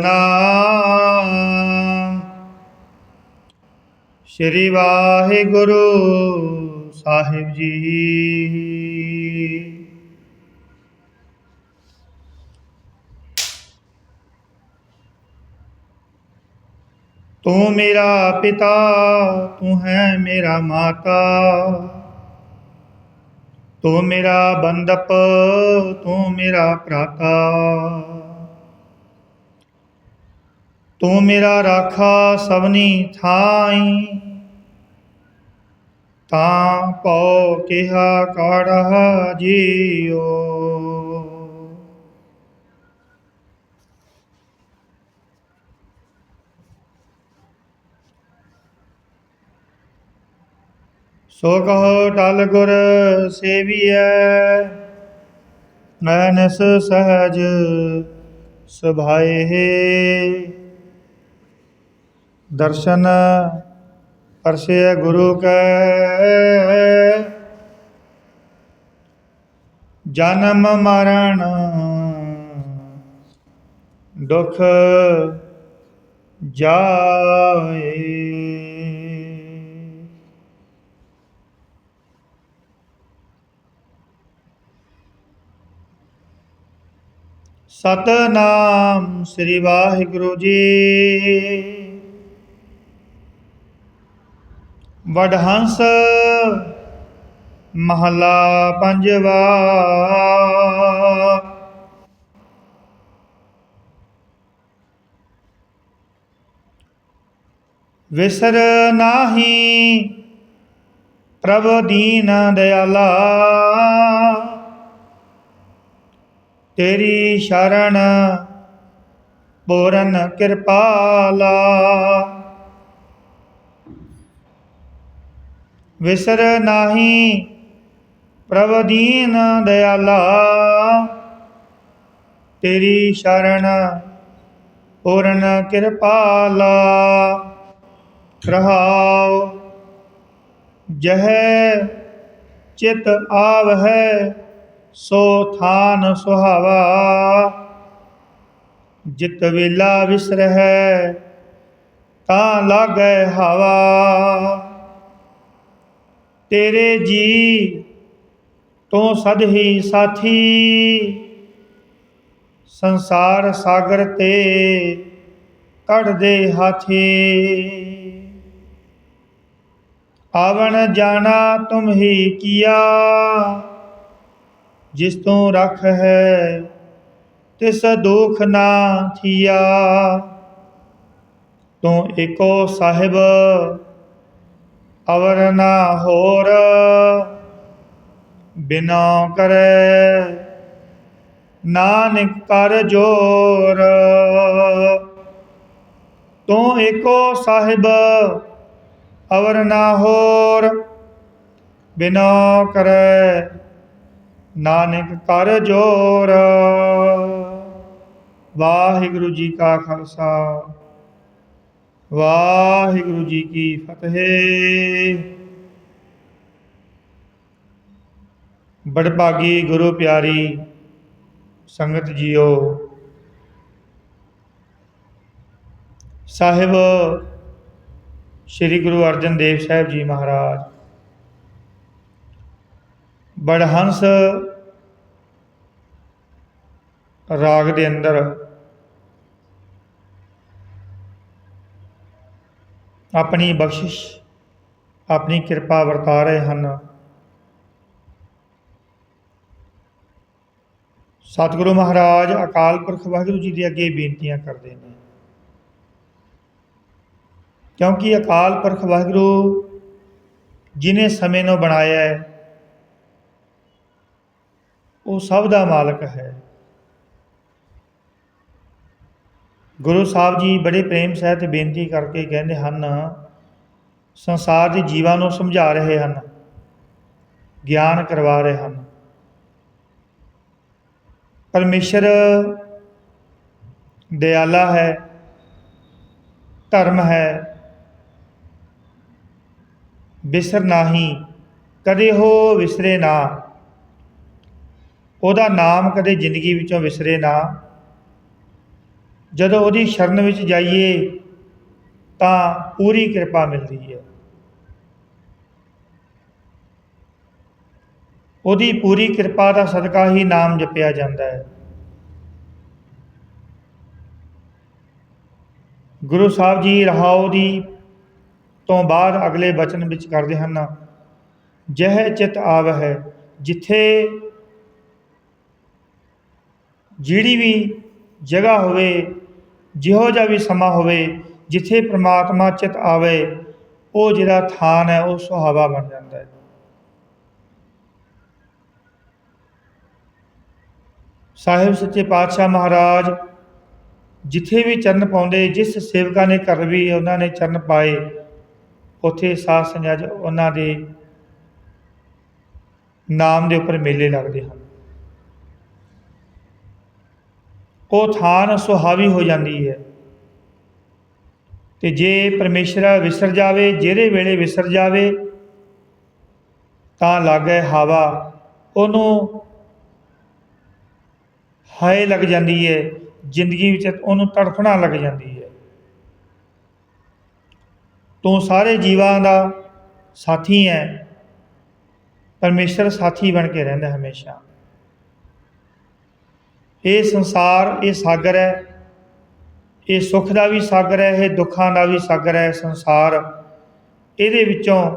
ਸਤਨਾਮ ਸ੍ਰੀ ਵਾਹਿਗੁਰੂ ਸਾਹਿਬ ਜੀ। ਤੂੰ ਮੇਰਾ ਪਿਤਾ, ਤੂੰ ਹੈ ਮੇਰਾ ਮਾਤਾ। ਤੂੰ ਮੇਰਾ ਬੰਦਪ, ਤੂੰ ਮੇਰਾ ਭਰਾਤਾ। ਤੂੰ ਮੇਰਾ ਰਾਖਾ ਸਭਨੀ ਥਾਈ। ਤਾਂ ਪਉ ਕਿਹਾ ਕਾੜਾ ਜੀਓ। ਸੋ ਕਹੋ ਟਲ ਗੁਰ ਸੇਵੀਐ ਮੈਨਸ ਸਹਜ ਸੁਭਾਏ। ਦਰਸ਼ਨ ਪਰਸੇ ਗੁਰੂ ਕੈ। ਜਨਮ ਮਰਨ ਦੁਖ ਜਾਏ ਸਤਨਾਮ ਸ੍ਰੀ ਵਾਹਿਗੁਰੂ ਜੀ। ਵਡਹੰਸ ਮਹਲਾ ਪੰਜਵਾ। ਵਿਸਰ ਨਾਹੀ ਪ੍ਰਭ ਦੀਨ ਦਇਆਲਾ। ਤੇਰੀ ਸ਼ਰਨ ਪੂਰਨ ਕਿਰਪਾਲਾ। ਵਿਸਰ ਨਾਹੀ, ਪ੍ਰਭ ਦੀਨ ਦਿਆਲਾ ਤੇਰੀ ਸ਼ਰਨ ਪੂਰਨ ਕਿਰਪਾਲਾ। ਰਹਾਉ, ਜਹ ਚਿਤ ਆਵਹਿ, ਸੋ ਥਾਨ ਸੁਹਾਵਾ। ਜਿਤ ਵੇਲਾ ਵਿਸਰਹਿ, ਤਾਂ ਲਾਗੈ ਹਵਾ। ਤੇਰੇ ਜੀ ਤੂੰ ਸਦ ਹੀ ਸਾਥੀ। ਸੰਸਾਰ ਸਾਗਰ ਤੇ ਕੱਢਦੇ ਹਾਥੀ। ਆਵਣ ਜਾਣਾ ਤੁਮ ਹੀ ਕੀਆ। ਜਿਸ ਤੋਂ ਰਖ ਹੈ, ਤਿਸ ਦੁਖ ਨਾ ਥੀਆ। ਤੂੰ ਏਕੋ ਸਾਹਿਬ ਅਵਰ ਨਾ ਹੋਰ ਬਿਨਾ ਕਰੈ। ਨਾਨਕ ਕਰ ਜੋਰ। ਤੂੰ ਏਕੋ ਸਾਹਿਬ, ਅਵਰ ਨਾ ਹੋਰ ਬਿਨਾ ਕਰੈ। ਨਾਨਕ ਕਰ ਜੋਰ। ਵਾਹਿਗੁਰੂ ਜੀ ਕਾ ਖਾਲਸਾ। ਵਾਹਿਗੁਰੂ ਜੀ ਕੀ ਫਤਿਹ। ਬੜਭਾਗੀ ਗੁਰੂ ਪਿਆਰੀ ਸੰਗਤ ਜੀਓ, ਸਾਹਿਬ ਸ੍ਰੀ ਗੁਰੂ ਅਰਜਨ ਦੇਵ ਸਾਹਿਬ ਜੀ ਮਹਾਰਾਜ, ਬੜਹੰਸ ਰਾਗ ਦੇ ਅੰਦਰ ਆਪਣੀ ਬਖਸ਼ਿਸ਼, ਆਪਣੀ ਕਿਰਪਾ ਵਰਤਾ ਰਹੇ ਹਨ। ਸਤਿਗੁਰੂ ਮਹਾਰਾਜ, ਅਕਾਲ ਪੁਰਖ ਵਾਹਿਗੁਰੂ ਜੀ ਦੇ ਅੱਗੇ ਬੇਨਤੀਆਂ ਕਰਦੇ ਨੇ। ਕਿਉਂਕਿ ਅਕਾਲ ਪੁਰਖ ਵਾਹਿਗੁਰੂ ਜਿਨੇ ਸਮੇਂ ਨੂੰ ਬਣਾਇਆ ਹੈ, ਉਹ ਸਭ ਦਾ ਮਾਲਕ ਹੈ। ਗੁਰੂ ਸਾਹਿਬ ਜੀ ਬੜੇ ਪ੍ਰੇਮ ਸਹਿਤ ਬੇਨਤੀ ਕਰਕੇ ਕਹਿੰਦੇ ਹਨ, ਸੰਸਾਰ ਦੇ ਜੀਵਾਂ ਨੂੰ ਸਮਝਾ ਰਹੇ ਹਨ, ਗਿਆਨ ਕਰਵਾ ਰਹੇ ਹਨ। ਪਰਮੇਸ਼ਰ ਦਿਆਲਾ ਹੈ, ਧਰਮ ਹੈ, ਬਿਸਰ ਨਾਹੀ, ਕਦੇ ਹੋ ਵਿਸਰੇ ਨਾ। ਉਹਦਾ ਨਾਮ ਕਦੇ ਜ਼ਿੰਦਗੀ ਵਿੱਚੋਂ ਵਿਸਰੇ ਨਾ। ਜਦੋਂ ਉਹਦੀ ਸ਼ਰਨ ਵਿੱਚ ਜਾਈਏ ਤਾਂ ਪੂਰੀ ਕਿਰਪਾ ਮਿਲਦੀ ਹੈ। ਉਹਦੀ ਪੂਰੀ ਕਿਰਪਾ ਦਾ ਸਦਕਾ ਹੀ ਨਾਮ ਜਪਿਆ ਜਾਂਦਾ ਹੈ। ਗੁਰੂ ਸਾਹਿਬ ਜੀ ਰਹਾਉ ਦੀ ਤੋਂ ਬਾਅਦ ਅਗਲੇ ਬਚਨ ਵਿੱਚ ਕਰਦੇ ਹਨ, ਜਹ ਚਿਤ ਹੈ ਜਿੱਥੇ ਜਿਹੜੀ ਵੀ ਜਗ੍ਹਾ ਹੋਵੇ ਜਿਹੋ ਜਿਹਾ ਵੀ ਸਮਾਂ ਹੋਵੇ, ਜਿੱਥੇ ਪ੍ਰਮਾਤਮਾ ਚਿਤ ਆਵੇ, ਉਹ ਜਿਹੜਾ ਥਾਨ ਹੈ, ਉਹ ਸੁਹਾਵਾ ਬਣ ਜਾਂਦਾ ਹੈ। ਸਾਹਿਬ ਸੱਚੇ ਪਾਤਸ਼ਾਹ ਮਹਾਰਾਜ, ਜਿੱਥੇ ਵੀ ਚਰਨ ਪਾਉਂਦੇ, ਜਿਸ ਸੇਵਕਾਂ ਨੇ ਘਰ ਵੀ ਉਹਨਾਂ ਨੇ ਚਰਨ ਪਾਏ, ਉੱਥੇ ਸਾਧ ਸੰਗਤ, ਉਹਨਾਂ ਦੇ ਨਾਮ ਦੇ ਉੱਪਰ ਮੇਲੇ ਲੱਗਦੇ ਹਨ। ਉਹ ਥਾਨ ਸੁਹਾਵੀ ਹੋ ਜਾਂਦੀ ਹੈ। ਤੇ ਜੇ ਪਰਮੇਸ਼ਰ ਵਿਸਰ ਜਾਵੇ, ਜਿਹੜੇ ਵੇਲੇ ਵਿਸਰ ਜਾਵੇ, ਤਾਂ ਲੱਗੇ ਹਵਾ ਉਹਨੂੰ ਹਾਏ ਲੱਗ ਜਾਂਦੀ ਹੈ, ਜ਼ਿੰਦਗੀ ਵਿੱਚ ਉਹਨੂੰ ਤੜਫਣਾ ਲੱਗ ਜਾਂਦੀ ਹੈ। ਤੂੰ ਸਾਰੇ ਜੀਵਾਂ ਦਾ ਸਾਥੀ ਹੈ, ਪਰਮੇਸ਼ਰ ਸਾਥੀ ਬਣ ਕੇ ਰਹਿੰਦਾ ਹਮੇਸ਼ਾ। ਇਹ ਸੰਸਾਰ, ਇਹ ਸਾਗਰ ਹੈ। ਇਹ ਸੁੱਖ ਦਾ ਵੀ ਸਾਗਰ ਹੈ, ਇਹ ਦੁੱਖਾਂ ਦਾ ਵੀ ਸਾਗਰ ਹੈ ਸੰਸਾਰ। ਇਹਦੇ ਵਿੱਚੋਂ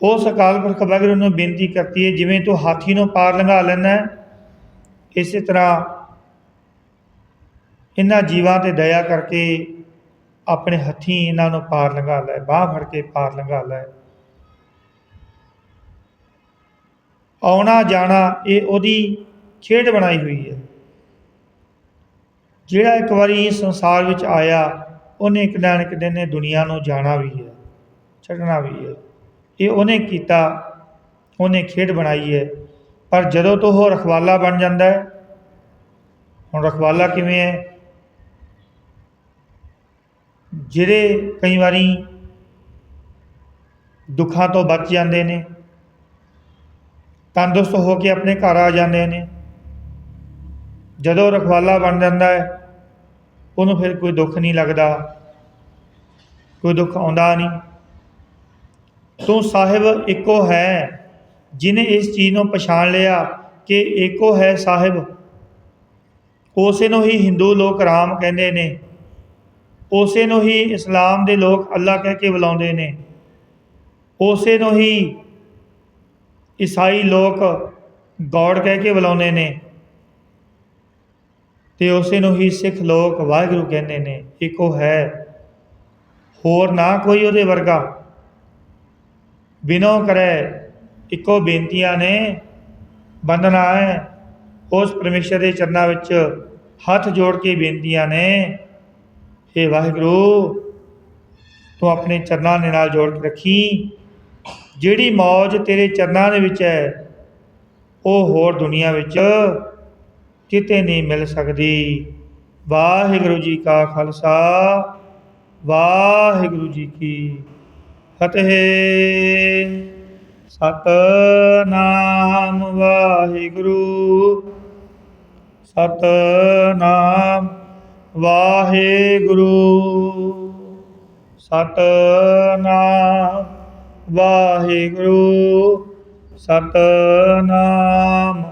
ਉਸ ਅਕਾਲ ਪੁਰਖ ਵਾਹਿਗੁਰੂ ਨੂੰ ਬੇਨਤੀ ਕਰਤੀ ਹੈ, ਜਿਵੇਂ ਤੂੰ ਹਾਥੀ ਨੂੰ ਪਾਰ ਲੰਘਾ ਲੈਣਾ ਇਸੇ ਤਰ੍ਹਾਂ ਇਹਨਾਂ ਜੀਵਾਂ ਤੇ ਦਇਆ ਕਰਕੇ ਆਪਣੇ ਹੱਥੀਂ ਇਹਨਾਂ ਨੂੰ ਪਾਰ ਲੰਘਾ ਲੈ, ਬਾਹ ਫੜ ਕੇ ਪਾਰ ਲੰਘਾ ਲੈ। ਆਉਣਾ ਜਾਣਾ ਇਹ ਉਹਦੀ ਖੇਡ ਬਣਾਈ ਹੋਈ ਹੈ। ਜਿਹੜਾ ਇੱਕ ਵਾਰੀ ਇਸ ਸੰਸਾਰ ਵਿੱਚ ਆਇਆ, ਉਹਨੇ ਇੱਕ ਨਾ ਇੱਕ ਦਿਨ ਇਹ ਦੁਨੀਆ ਨੂੰ ਜਾਣਾ ਵੀ ਹੈ, ਛੱਡਣਾ ਵੀ ਹੈ। ਇਹ ਉਹਨੇ ਕੀਤਾ, ਉਹਨੇ ਖੇਡ ਬਣਾਈ ਹੈ। ਪਰ ਜਦੋਂ ਤੋਂ ਉਹ ਰਖਵਾਲਾ ਬਣ ਜਾਂਦਾ ਹੈ, ਹੁਣ ਰਖਵਾਲਾ ਕਿਵੇਂ ਹੈ? ਜਿਹੜੇ ਕਈ ਵਾਰੀ ਦੁੱਖਾਂ ਤੋਂ ਬਚ ਜਾਂਦੇ ਨੇ, ਤੰਦਰੁਸਤ ਹੋ ਕੇ ਆਪਣੇ ਘਰ ਆ ਜਾਂਦੇ ਨੇ ਜਦੋਂ ਰਖਵਾਲਾ ਬਣ ਜਾਂਦਾ ਹੈ, ਉਹਨੂੰ ਫਿਰ ਕੋਈ ਦੁੱਖ ਨਹੀਂ ਲੱਗਦਾ, ਕੋਈ ਦੁੱਖ ਆਉਂਦਾ ਨਹੀਂ। ਤੂੰ ਸਾਹਿਬ ਇੱਕੋ ਹੈ ਜਿਨੇ ਇਸ ਚੀਜ਼ ਨੂੰ ਪਛਾਣ ਲਿਆ ਕਿ ਇੱਕੋ ਹੈ ਸਾਹਿਬ। ਉਸੇ ਨੂੰ ਹੀ ਹਿੰਦੂ ਲੋਕ ਰਾਮ ਕਹਿੰਦੇ ਨੇ। ਉਸੇ ਨੂੰ ਹੀ ਇਸਲਾਮ ਦੇ ਲੋਕ ਅੱਲਾ ਕਹਿ ਕੇ ਬੁਲਾਉਂਦੇ ਨੇ। ਉਸੇ ਨੂੰ ਹੀ ਈਸਾਈ ਲੋਕ ਗੋਡ ਕਹਿ ਕੇ ਬੁਲਾਉਂਦੇ ਨੇ। ਤੇ ਉਸੇ ਨੂੰ ਹੀ ਸਿੱਖ ਲੋਕ ਵਾਹਿਗੁਰੂ ਕਹਿੰਦੇ ਨੇ, ਇੱਕੋ ਹੈ। ਹੋਰ ਨਾ ਕੋਈ ਉਹਦੇ ਵਰਗਾ। ਬਿਨੋ ਕਰੈ, ਇੱਕੋ ਬੇਨਤੀਆਂ ਨੇ। ਬੰਦਨਾ ਹੈ ਉਸ ਪਰਮੇਸ਼ਰ ਦੇ ਚਰਨਾਂ ਵਿੱਚ ਹੱਥ ਜੋੜ ਕੇ ਬੇਨਤੀਆਂ ਨੇ। हे ਵਾਹਿਗੁਰੂ, ਤੂੰ ਆਪਣੇ ਚਰਨਾਂ ਦੇ ਨਾਲ ਜੋੜ ਕੇ ਰੱਖੀ। ਜਿਹੜੀ ਮੌਜ ਤੇਰੇ ਚਰਨਾਂ ਦੇ ਵਿੱਚ ਹੈ, ਉਹ ਹੋਰ ਦੁਨੀਆ ਵਿੱਚ ਕਿਤੇ ਨਹੀਂ ਮਿਲ ਸਕਦੀ। ਵਾਹਿਗੁਰੂ ਜੀ ਕਾ ਖਾਲਸਾ, ਵਾਹਿਗੁਰੂ ਜੀ ਕੀ ਫਤਿਹ। ਸਤਨਾਮ ਵਾਹਿਗੁਰੂ ਸਤਨਾਮ ਵਾਹਿਗੁਰੂ ਸਤਨਾਮ ਵਾਹਿਗੁਰੂ, ਸਤਨਾਮ